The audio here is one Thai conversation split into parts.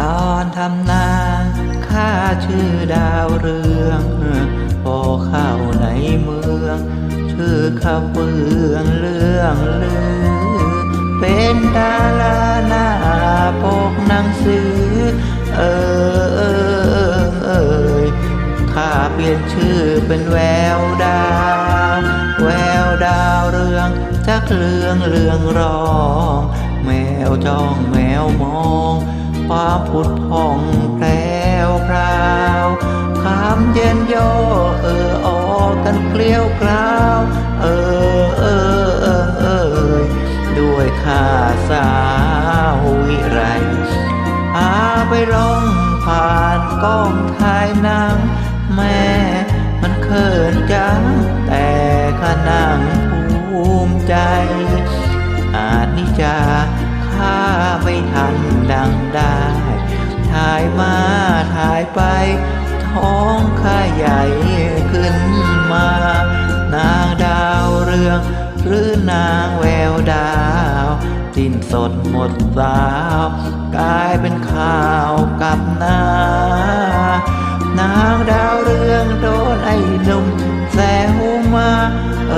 ตอนทำนาข้าชื่อดาวเรือง พอเข้าในเมือง ชื่อข้าเฟืองเรื่องลือ เป็นดาราหน้าปกหนังสือ เออเออเอยข้าเปลี่ยนชื่อเป็นแววดาว แววดาวเรืองจักเรืองเรืองรอง แมวจ้องแมวมอง ความผุดผ่องแพรวพราวคำเย็นโยเออออกกันเกลียวกราว เออเออเออเออด้วยข้าสาววิไรพาไปร้องผ่านกล้องถ่ายนังแม่มันเขินจังแต่ข้านั่งภูมิใจ อาจนิจาข้า ไม่ทันดังได้ถ่ายมาถ่ายไป ท้องข้าใหญ่ขึ้นมา นางดาวเรือง หรือนางแววดาวสิ้นสดหมดสาว กลายเป็นข่าวกับนานางดาวเรืองโดนไอ้หนุ่มแซวมา เอ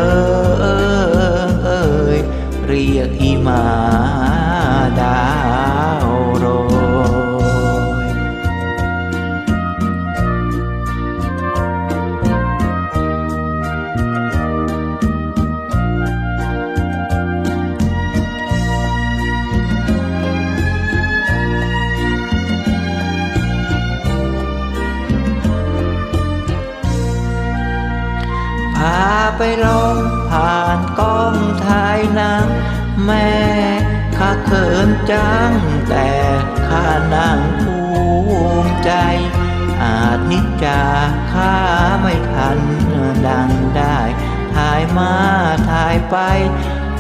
อเออเออเอยเรียกอีหมา ดาวโรยพาไปลองผ่านกล้องถ่ายหนังแม่ เขินจังแต่ข้านั่งภูมิใจ อาจนิจจาข้าไม่ทันดังได้ถ่ายมาถ่ายไป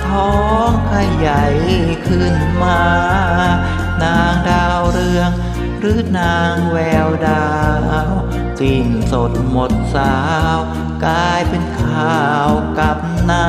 ท้องข้าใหญ่ขึ้นมา นางดาวเรือง หรือนางแววดาวสิ้นสดหมดสาว กลายเป็นข่าวกับนา